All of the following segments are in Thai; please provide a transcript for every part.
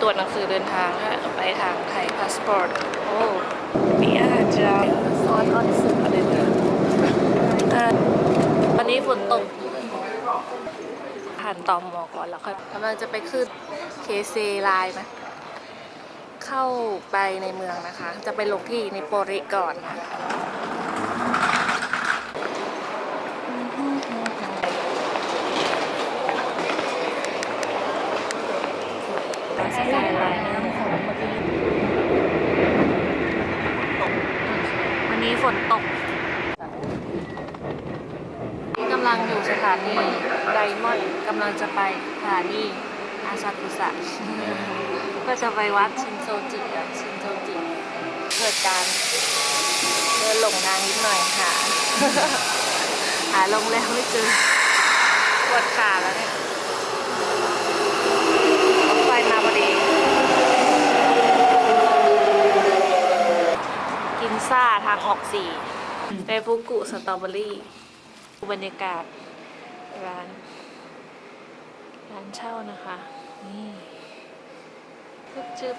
ตรวจหนังสือเดินทางค่ะไปทางไทยพาสปอร์ต โอ้มีอาหารเช้าซอสออนสึกอะไรเนี่ยอ่าวันนี้ฝนตก ผ่านตอมอก่อนแล้วค่อยกำลังจะไปขึ้นเคเซไลน์นะ เข้าไปในเมืองนะคะ จะไปลงที่ในโปริก่อนนะสกายไลน์วั นนี้ฝนตกกำลังอยู่สถานีไดมอนด์กำลังจะไปสถานีอาซากุสะก็จะไปวัดชินโซจิอะชินโซจิเกิดการเดินหลงทางนิดหน่อยหาหาโรงแรมไม่เจอปวดขาแล้วเนี่ยรถไฟมาพอดี กิน ซ่าทางออกสี่ในฟุกุสตรอเบอรี่บรรยากาศร้าน ร้านเช่านะคะ นี่จึ๊บจึ๊บ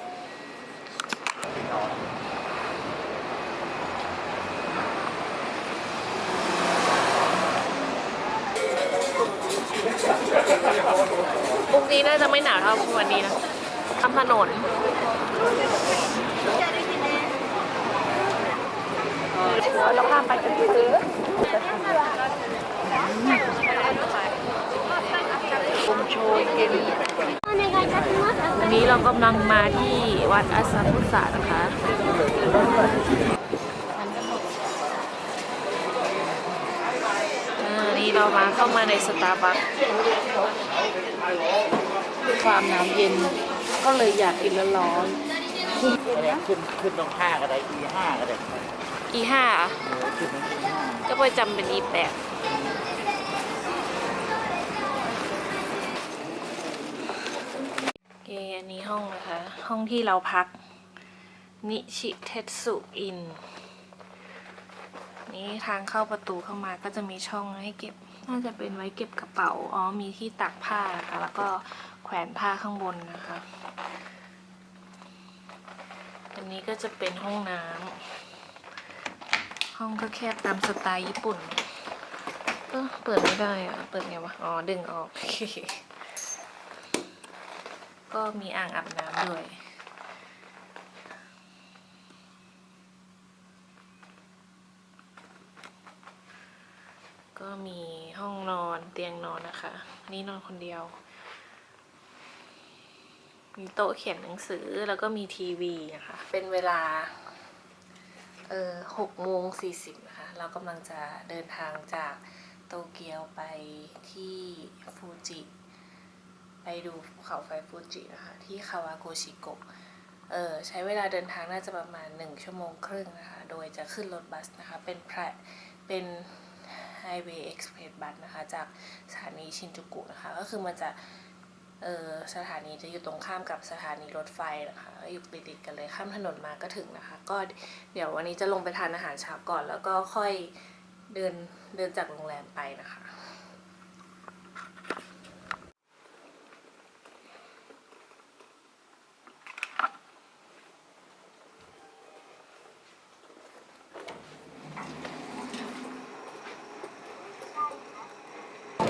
พรุ่งนี้น่าจะไม่หนาวเท่าวันนี้นะทำถนน เราข้ามไปกันซื้อบุมโชยเย็นวันนี้เรากำลังมาที่วัดอาสาพุทธานะคะอ่านี่เรามาเข้ามาในสตาร์บัคความหนาวเย็นก็เลยอยากกินร้อนขึ้นขึ้นตรงห้าก็ได้ E ห้าก็ได้ อีห้าเออขึ้นตรง E ห้าก็ไปจำเป็นอีแปดโอเคอันนี้ห้องนะคะ ห้องที่เราพัก นิชิเทสุอิน นี่ทางเข้าประตูเข้ามาก็จะมีช่องให้เก็บ น่าจะเป็นไว้เก็บกระเป๋า อ๋อ มีที่ตักผ้านะคะแล้วก็แขวนผ้าข้างบนนะคะ อันนี้ก็จะเป็นห้องน้ำ ห้องก็แคบตามสไตล์ญี่ปุ่น เออเปิดไม่ได้อะเปิดไงวะ อ๋อ ดึงออก ก็มีอ่างอาบน้ำด้วยก็มีห้องนอนเตียงนอนนะคะ นี่นอนคนเดียว มีโต๊ะเขียนหนังสือแล้วก็มีทีวีนะคะ เป็นเวลา เออหกโมงสี่สิบนะคะ เรากำลังจะเดินทางจากโตเกียวไปที่ฟูจิ ไปดูภูเขาไฟฟูจินะคะ ที่คาวาโกชิโกะเออใช้เวลาเดินทางน่าจะประมาณหนึ่งชั่วโมงครึ่งนะคะ โดยจะขึ้นรถบัสนะคะ เป็นพระเป็นไฮเวย์เอ็กซ์เพรสบัสนะคะ จากสถานีชินจูกุนะคะ ก็คือมันจะ เออสถานีจะอยู่ตรงข้ามกับสถานีรถไฟนะคะอยู่ติดติดๆกันเลยข้ามถนนมาก็ถึงนะคะ ก็เดี๋ยววันนี้จะลงไปทานอาหารเช้าก่อน แล้วก็ค่อยเดินเดินจากโรงแรมไปนะคะ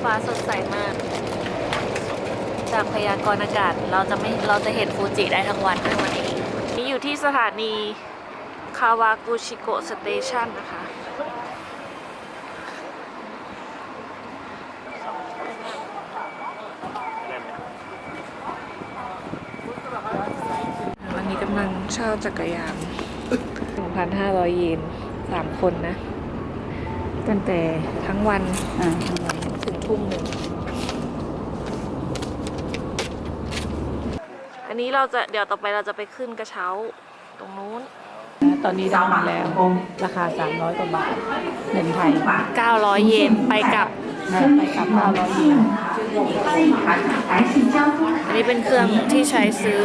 ฟ้าสดใสมาก จากพยากรณ์อากาศ เราจะไม่เราจะเห็นฟูจิได้ทั้งวันในวันนี้นี่อยู่ที่สถานีคาวากุชิโกะสเตชันนะคะวันนี้กำลังเช่าจักรยาน 1,500 เยนสามคนนะ ตั้งแต่ทั้งวันๆอ่าถึงทุ่มหนึ่ง นนี้เราจะเดี๋ยวต่อไปเราจะไปขึ้นกระเช้าตรงนู้น ตอนนี้ได้มาแล้วราคา 300 กว่าบาทเงินไทย900 เยนไปกลับนะไปกลับ900เยนอันนี้เป็นเครื่องที่ใช้ซื้อ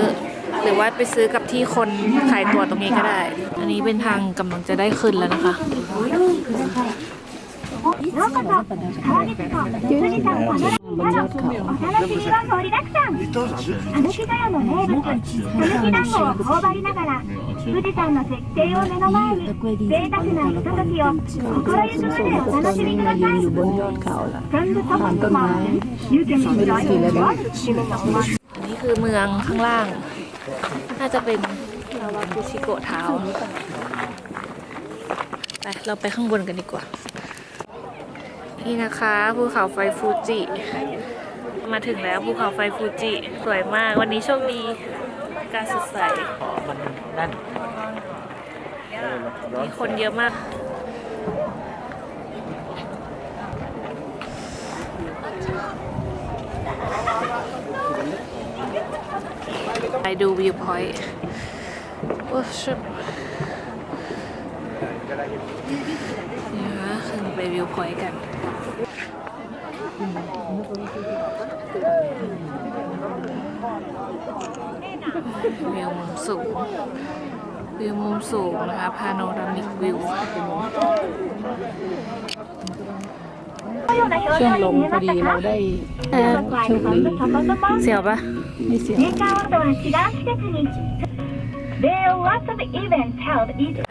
หรือว่าไปซื้อกับที่คนขายตั๋วตรงนี้ก็ได้ อันนี้เป็นทางกำลังจะได้ขึ้นแล้วนะคะตรง ようこそ川口湖富士山パノラマなどお楽しみは盛りだくさんたぬきヶ谷の名物たぬき団子を頬張りながら富士山の絶景を目の前に贅沢なひとときを心ゆくまでお楽しみください ยืนอยู่บนยอดเขาล่ะ 全部トップマンYou can enjoy the world อันนี้คือเมืองข้างล่าง น่าจะเป็นลาวากุชิโกะเท้าไป เราไปข้างบนกันดีกว่า นี่นะคะภูเขาไฟฟูจิ มาถึงแล้วภูเขาไฟฟูจิ สวยมาก วันนี้โชคดีอากาศสดใสมันนั่นมีคนเยอะมากไปดูวิวพอยต์โอ้ชิบนี่นะคะ ขึ้นไปวิวพอยต์กันวิวมุมสูงวิวมุมสูงนะคะพาโนรามิกวิวช่วงลงพอดีเราได้โชคดีเสียวปะไม่เสียメ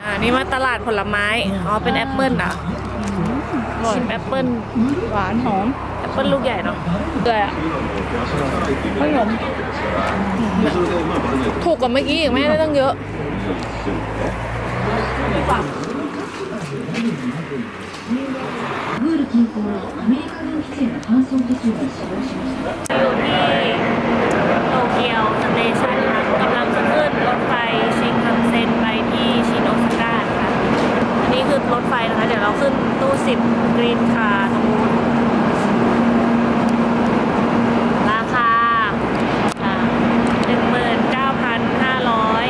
อ่านี่มาตลาดผลไม้ อ๋อ เป็นแอปเปิ้ลอะชิมแอปเปิ้ลหวานหอม แอปเปิ้ลลูกใหญ่เนาะเกลืออะขนมถูกกว่าเมื่อกี้อีกแม่ได้ตั้งเยอะグール近郊のア。 เกียวสเตชันค่ะกำลังจะขึ้นรถไฟชินคันเซ็นไปที่ชินโอซาก้าค่ะ อันนี้คือรถไฟนะคะ เดี๋ยวเราขึ้นตู้สิบกรีนคาร์ตรงนู้นราคาหนึ่งหมื่นเก้าพันห้าร้อย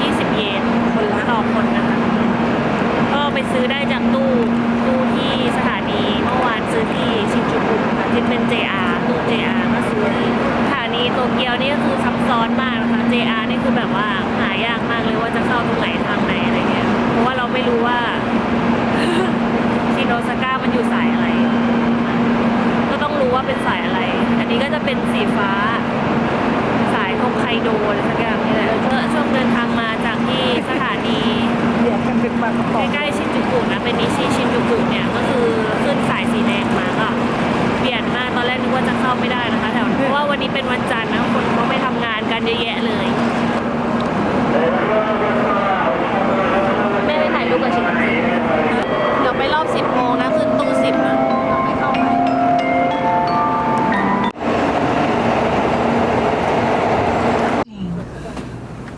ยี่สิบเยนคนละต่อคนนะคะ ก็ไปซื้อได้จากตู้ตู้ที่สถานีเมื่อวานซื้อที่ชินจูกุค่ะที่เป็น JR ตู้ JR ก็ซื้อที่สถานีโตเกียวนี่ก็คือซับซ้อนมากนะคะ JR นี่คือแบบว่าหายากมากเลยว่าจะเข้าตรงไหนทางไหนอะไรเงี้ยเพราะว่าเราไม่รู้ว่า ชินโอซาก้ามันอยู่สายอะไร ก็ต้องรู้ว่าเป็นสายอะไร อันนี้ก็จะเป็นสีฟ้า สายฮอกไกโดอะไรสักอย่างนี่แหละก็ช่วงเดินทางมาจากที่สถานี เดี๋ยวกันเป็นปลากระป๋อง ใกล้ๆชินจูกุนะ เป็นนิชิชินจูกุเนี่ย ก็คือขึ้นสายสีแดงมาก็เปลี่ยนมากตอนแรกนึกว่าจะเข้าไม่ได้นะคะแถวเพราะว่าวันนี้เป็นวันจันทร์นะ คนเขาไม่ทำงานกันเยอะแยะเลย แม่ไปถ่ายรูปกับชินจูกุเดี๋ยวไปรอบ 10โมงนะ ขึ้นตู้ 10นะไม่เข้าไป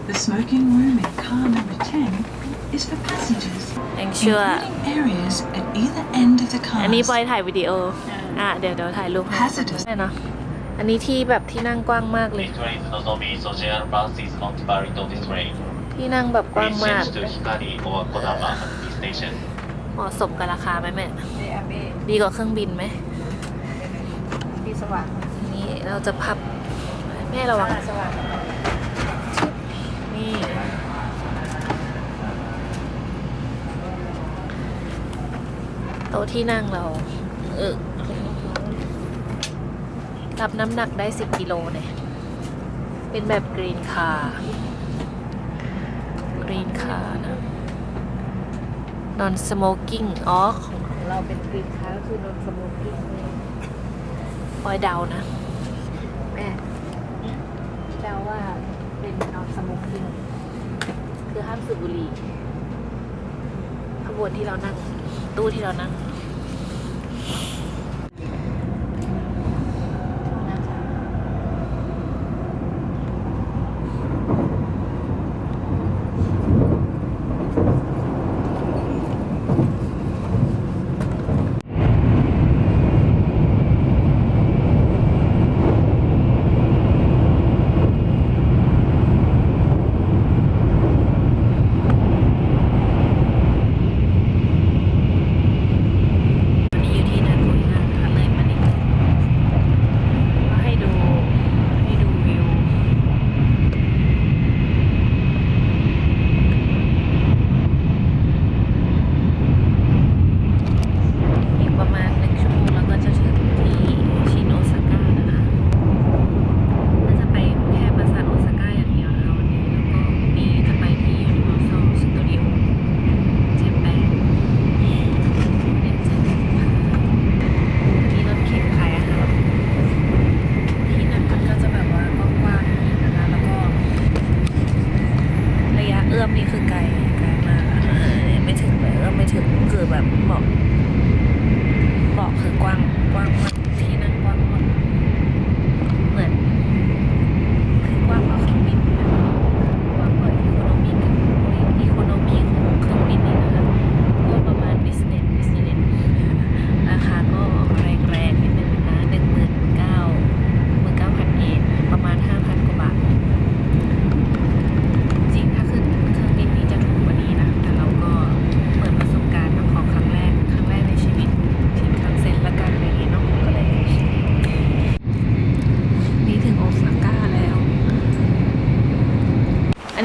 The smoking room in car number 10 is for passengers, ยังเชื่อ including areas at either end of the อั นี้ปอยถ่ายวิดีโอ อะเดี๋ยวเดี๋ยวถ่ายรูปให้ได้เนาะอันนี้ที่แบบที่นั่งกว้างมากเลย ที่นั่งแบบกว้างมาก เหมาะสมกับราคาไหมแม่ ดีกว่าเครื่องบินไหมดีสว่างนี่เราจะพับ แม่ระวัง นี่ ต๊ะที่นั่งเราเออรับน้ำหนักได้ 10 กิโลเนี่ย เป็นแบบกรีนคาร์กรีนคาร์นะ non smoking อ๋อของเราเป็นกรีนคาร์ก็คือ non smoking ปอยเดานะแม่เดาว่าเป็น non smoking คือห้ามสูบบุหรี่ขบวนที่เรานั่ง ตู้ที่เรานั่ง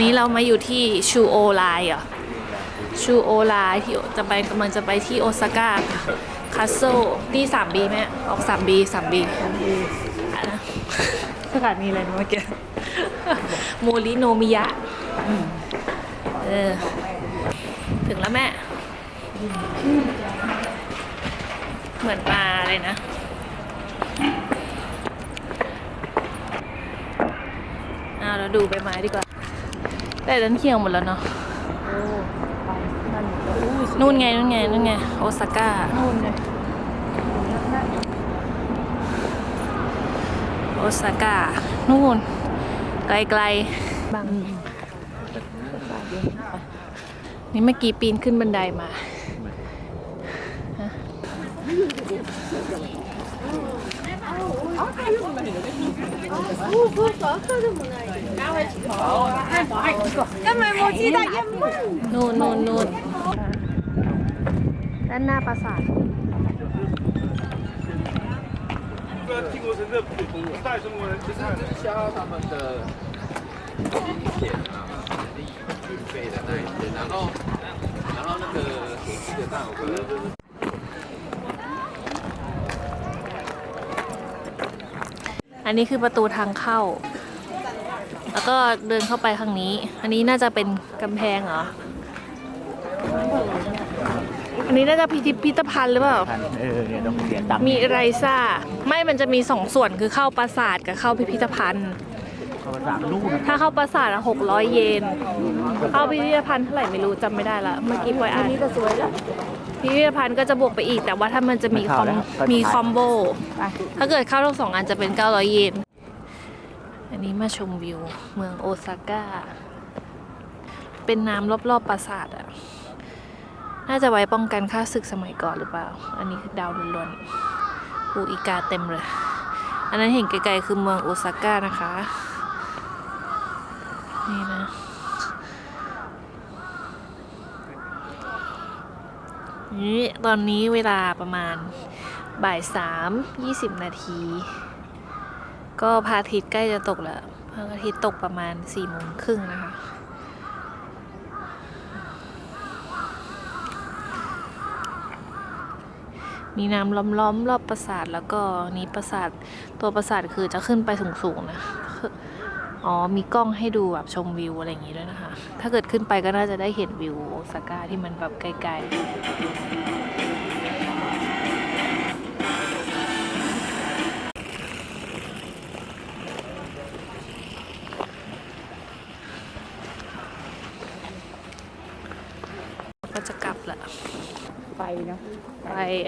นี้เรามาอยู่ที่ชูโอไลเหรอชูโอไลที่จะไปกำลังจะไปที่โอซาก้าคาสโซนี่ 3B ไหมออก 3B 3B อะนะสถานีอะไรนะเมื่อกี้โมริโนมิยะเออถึงแล้วแม่ เหมือนปลาเลยนะอ้าวเราดูใบไม้ดีกว่า แต่ดันเที่ยวหมดแล้วเนาะโอ้ไปนั่นหมดแล้วอุ้ยสุดนู่นไงนู่นไงนู่นไงโอซาก้านู่นไงโอซาก้านู่น ไกลๆบางนี่เมื่อกี้ปีนขึ้นบันไดมา นู่นนู่นนู่นด้านหน้าปราสาท 销他们的金钱啊，运运费的那一些，然后然后那个手机的那有个。 อันนี้คือประตูทางเข้า แล้วก็เดินเข้าไปทางนี้ อันนี้น่าจะเป็นกำแพงเหรอ อันนี้น่าจะพิพิธภัณฑ์หรือเปล่าพันเออเนี่ยต้องเสียตังค์มีไรซ่า ไม่ มันจะมีสองส่วนคือเข้าปราสาทกับเข้าพิพิธภัณฑ์ เขาสามลูกถ้าเข้าปราสาทหกร้อยเยน เข้าพิพิธภัณฑ์เท่าไหร่ไม่รู้จำไม่ได้ละ เมื่อกี้ปอยอ่านนี่ก็สวยแล้วพิพิธภัณฑ์ก็จะบวกไปอีก แต่ว่าถ้ามันจะมีคอมมีคอมโบ ถ้าเกิดเข้าทั้งสองอันจะเป็น 900 เยนันนี้มาชมวิว เมืองโอซาก้า เป็นน้ำรอบๆปราสาทอะน่าจะไว้ป้องกันค่าศึกสมัยก่อนหรือเปล่า อันนี้คือดาวล้วนๆปูอีกาเต็มเลย อันนั้นเห็นไกลๆคือเมืองโอซาก้านะคะ นี่นะ นี่ตอนนี้เวลาประมาณบ่ายสามยี่สิบนาที ก็พระอาทิตย์ใกล้จะตกแล้วพระอาทิตย์ตกประมาณสี่โมงครึ่งนะคะ มีน้ำล้อมๆรอบปราสาทแล้วก็นี้ปราสาทตัวปราสาทคือจะขึ้นไปสูงๆนะอ๋อ มีกล้องให้ดูแบบชมวิวอะไรอย่างงี้ด้วยนะคะ ถ้าเกิดขึ้นไปก็น่าจะได้เห็นวิวโอซาก้าที่มันแบบไกลๆ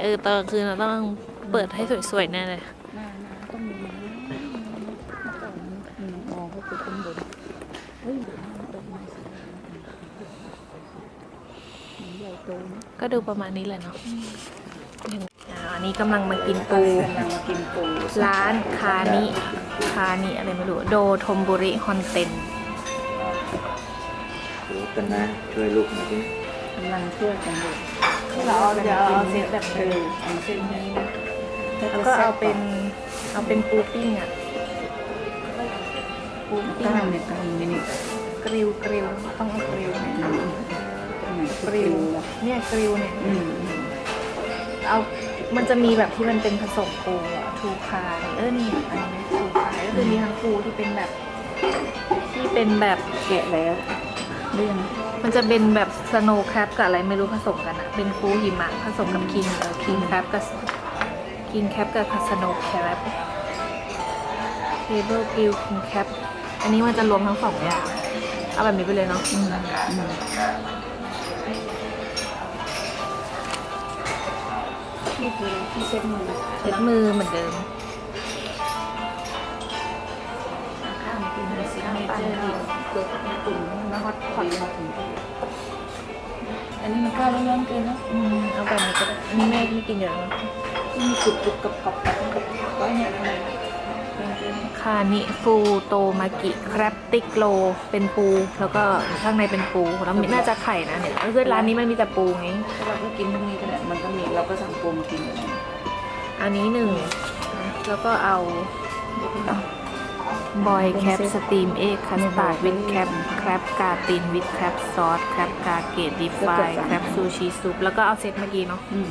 เออตอนกลางคืนเราต้องเปิดให้สวยๆแน่เลยหน้าหน้าต้องมีนะเมื่อก่อนมีมองเขาไปข้างบนเฮ้ยดอกไม้สวยมันใหญ่โตนะก็ดูประมาณนี้แหละเนาะอ่าอันนี้กำลังมากินปู กำลังมากินปูร้านคานิคานิอะไรไม่รู้โดทมบุริฮอนเต็นดูกันนะ ช่วยลูกหน่อยดิกำลังช่วยกันอยู่ เราเอาเดี๋ยวเอาเซตแบบเออเอาเส้นนี้นะแล้วก็เอาเป็นเอาเป็นปูปิ้งอะปูกล้ามเนี่ยกล้ามนี่นี่กริวกริวต้องเอากริวเนี่ยตรงไหนกริวเนี่ยกริวเนี่ยอืมเอามันจะมีแบบที่มันเป็นผสมปูอะทูคาเออนี่อันนี้ทูคาก็คือมีทั้งปูที่เป็นแบบ ที่เป็นแบบแกะแล้วเรื่อง มันจะเป็นแบบสโนว์แครบกับอะไรไม่รู้ผสมกันอะเป็นปูหิมะผสมกับคิงเออคิงแครบกับคิงแครบกับสโนว์แครบเทเบิลกิลคิงแครบอันนี้มันจะรวมทั้งสองอย่างเอาแบบนี้ไปเลยเนาะอืมอืมนี่คือที่เซ็ตมือเช็ดมือเหมือนเดิมข้ามกินในซิกเนเจอร์ดี เกิดญี่ปุ่นมาฮอตพอตมาถึงอันนี้มันข้าวร้อนๆเกินนะอืมเอาแบบนี้ก็ได้อันนี้แม่ไม่กินเยอะนะที่มีกรุบกรุบกับกรอบกับก็เนี่ยอะไรเกินคานิฟูโตมากิแครปติกโลเป็นปู แล้วก็ข้างในเป็นปู แล้วมีน่าจะไข่นะเนี่ยแล้วคือร้านนี้มันมีแต่ปูไงๆเราก็กินพวกนี้ก็ได้มันก็มีเราก็สั่งปูมากินเลยอันนี้หนึ่ง แล้วก็เอา บอยแคปสตรีมเอ็กคัสตาร์ดวิดแคปแคปกาตินวิดแคปซอสแคปกาเกตดิฟายแคปซูชิซุปแล้วก็เอาเซตเมื่อกี้เนาะอืม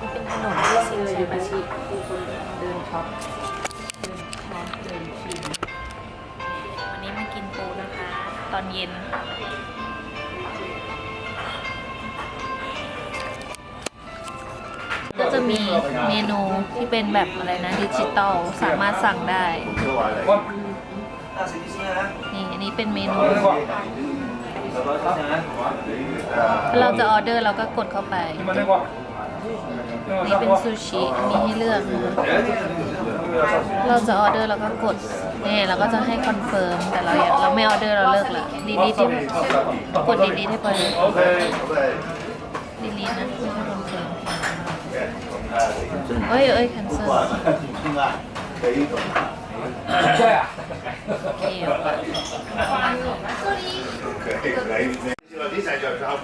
นี่เป็นถนนที่ชินชิมาชิเดินช็อปเดินช็อปเดินชิมวันนี้มากินปูนะคะ ตอนเย็น มีเมนูที่เป็นแบบอะไรนะดิจิตอลสามารถสั่งได้ นี่อันนี้เป็นเมนู เราจะออเดอร์เราก็กดเข้าไป นี่เป็นซูชิมีให้เลือกนะคะเราจะออเดอร์เราก็กดนี่เราก็จะให้คอนเฟิร์มแต่เราอยากเราไม่ออเดอร์เราเลิกละดีดีที่กดดีดีให้ไปดีดีนะไม่ใช่คอนเฟิร์ม เอ้ยเอ้ย cancel โอเคเอาไป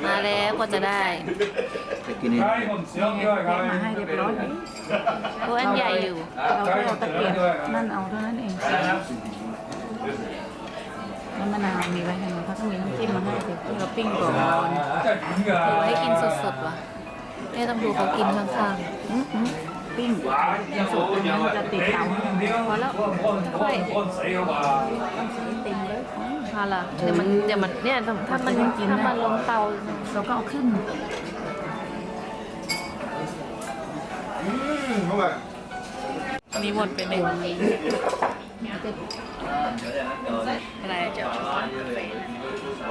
มาแล้วกว่าจะได้มาให้เรียบร้อยเลยโอ้อันใหญ่อยู่ เราก็เอาตะเกียบนั่นเอาเท่านั้นเองน้ำมะนาวมีไว้ให้ไหมเขาต้องมีน้ำจิ้มมาให้เดี๋ยวเราปิ้งก่อนหรือให้กินสดๆวะ แม่ต้องดูเขากินข้างอืมอืมปิ้งยังสุกตรงนี้มันจะติดเตาพอแล้วๆค่อยเต็มเลยพอละเดี๋ยวมันเดี๋ยวมันเนี่ยถ้าถ้ามันถ้ามันลงเตาเราก็เอาขึ้นมีหมดไปหนึ่งอะไรจะ ก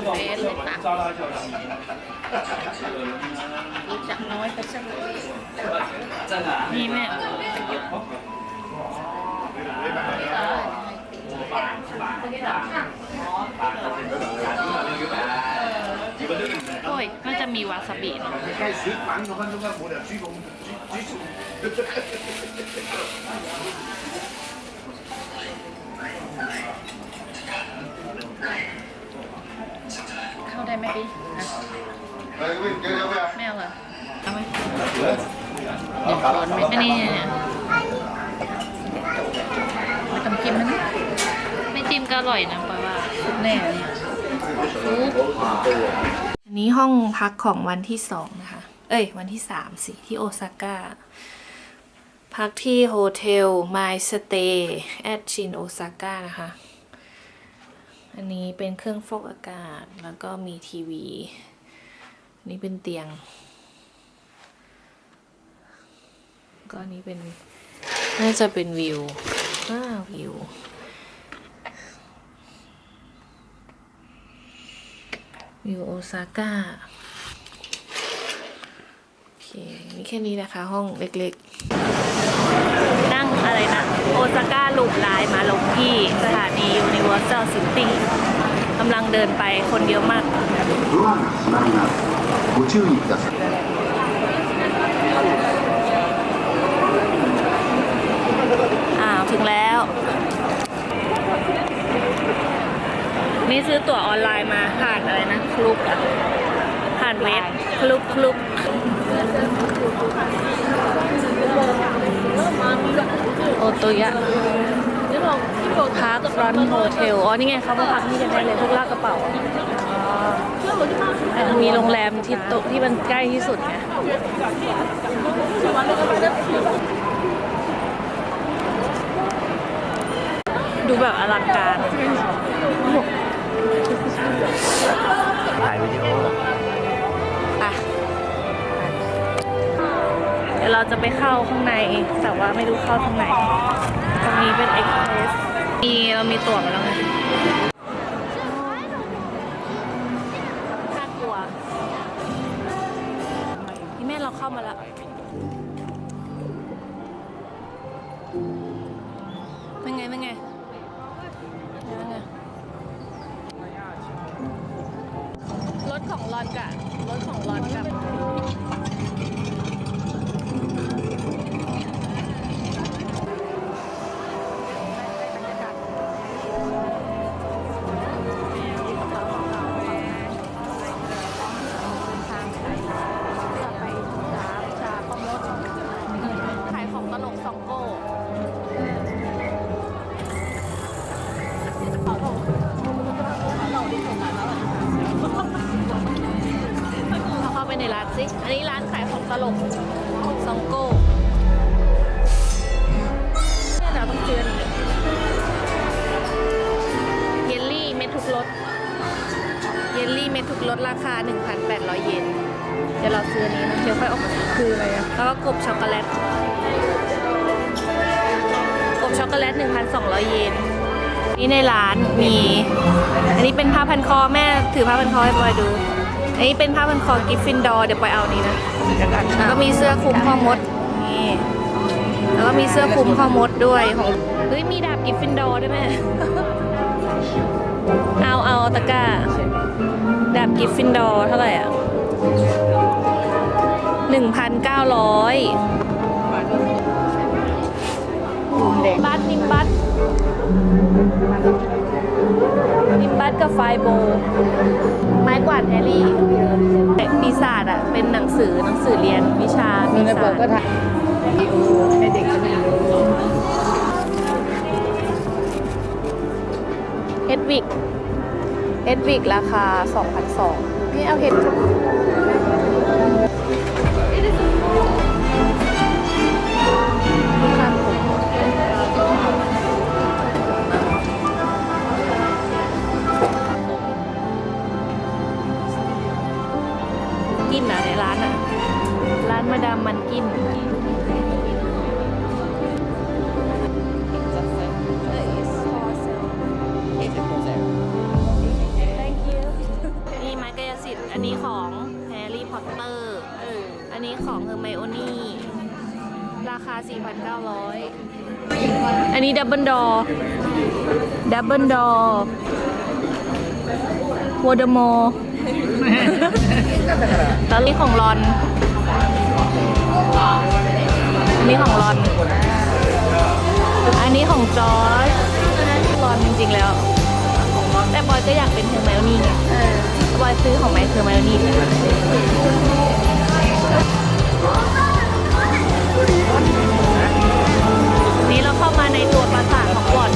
าแฟเลยปะรู้จักน้อยไปสักนี่แม่โอ้ยน่าจะมีวาซาบิเนอะ เข้าได้ไหมพี่ไม่เอาเหรอเอาไหมเดี๋ยวก่อนไหมอันนี้เนี่ยไม่ต้องจิ้มนะไม่จิ้มก็อร่อยนะปะว่าแน่เนี่ยอันนี้ห้องพักของวันที่สองนะคะ เอ้ย วันที่สามสิที่โอซาก้า พักที่โฮเทล My Stay at Shin Osaka นะคะ อันนี้เป็นเครื่องฟอกอากาศแล้วก็มีทีวีนนี้เป็นเตียง ก็อันนี้เป็น น่าจะเป็นวิวอ้าววิววิวโอซาก้า โอเคมีแค่นี้นะคะ ห้องเล็กๆ อะไรนะ โอซาก้าลูปไลน์มาลงที่สถานี Universal City กำลังเดินไปคนเยอะมาก ご注意ください。 อ้าว ถึงแล้ว นี่ซื้อตั๋วออนไลน์มาผ่านอะไรนะ คลุกอะผ่านเว็บ คลุกคลุก โอโตยะพักรอนโฮเทล อ๋อ นี่ไงเขามาพักที่กันได้เลยพวกลากกระเป๋าอ๋อมีโรงแรมที่โตที่มันใกล้ที่สุดไงดูแบบอลังการ ถ่ายวิดีโออะ เดี๋ยวเราจะไปเข้าข้างใน แต่ว่าไม่รู้เข้าทางไหน ตรงนี้เป็นเอ็กเพรสมีเรามีตั๋วมาแล้วไงน่ากลัวนี่แม่เราเข้ามาแล้วเป็นไงเป็นไงเป็นไงรถของรอนกับรถของรอนกับ ลลี่เม็ดทุกรสราคา 1,800 เยน เดี๋ยวเราซื้ออันนี้นะเดี๋ยวค่อยออกมาคืออะไรอะแล้วก็กบช็อกโกแลตกบช็อกโกแลต 1,200 เยน นี่ในร้านมี อันนี้เป็นผ้าพันคอแม่ถือผ้าพันคอให้บอยดู อันนี้เป็นผ้าพันคอกิฟฟินดอร์เดี๋ยวปอยเอานี้นะแล้วก็มีเสื้อคลุมข้อมดนี่แล้วก็มีเสื้อคลุมข้อมดด้วยของเฮ้ยมีดาบกิฟฟินดอร์ด้วยแม่เอาเอาตะกร้า ดาบกิฟฟินดอร์เท่าไหร่อะหนึ่งพันเก้าร้อยบัตนิมบัตนิมบัตกับไฟโบ ไม้กวาดแฮร์รี่แต่ปีศาจอะ เป็นหนังสือหนังสือเรียนวิชาปีในศาเปิดจก็ถ่ายวิดีโอให้เด็กจะไม่รู้เฮดวิก เฮดวิกราคา 2,200นี่เอาเฮดกินนะในร้านอะร้านมาดามมันกิน อันนี้ของแฮร์รี่พอตเตอร์อันนี้ของเฮอร์ไมโอนี่ราคา 4,900 อันนี้ดับเบิลดอร์ดับเบิลดอร์วอเดมอร์แล้วนี่ของรอนอันนี้ของรอน อันนี้ของจอร์จรอนจริงๆแล้ว แต่บอยก็อยากเป็นเฮอร์ไมโอนี่ไง บอยซื้อของไมค์เฮอร์ไมโอนี่นี่เราเข้ามาในตัวปราสาทของบอด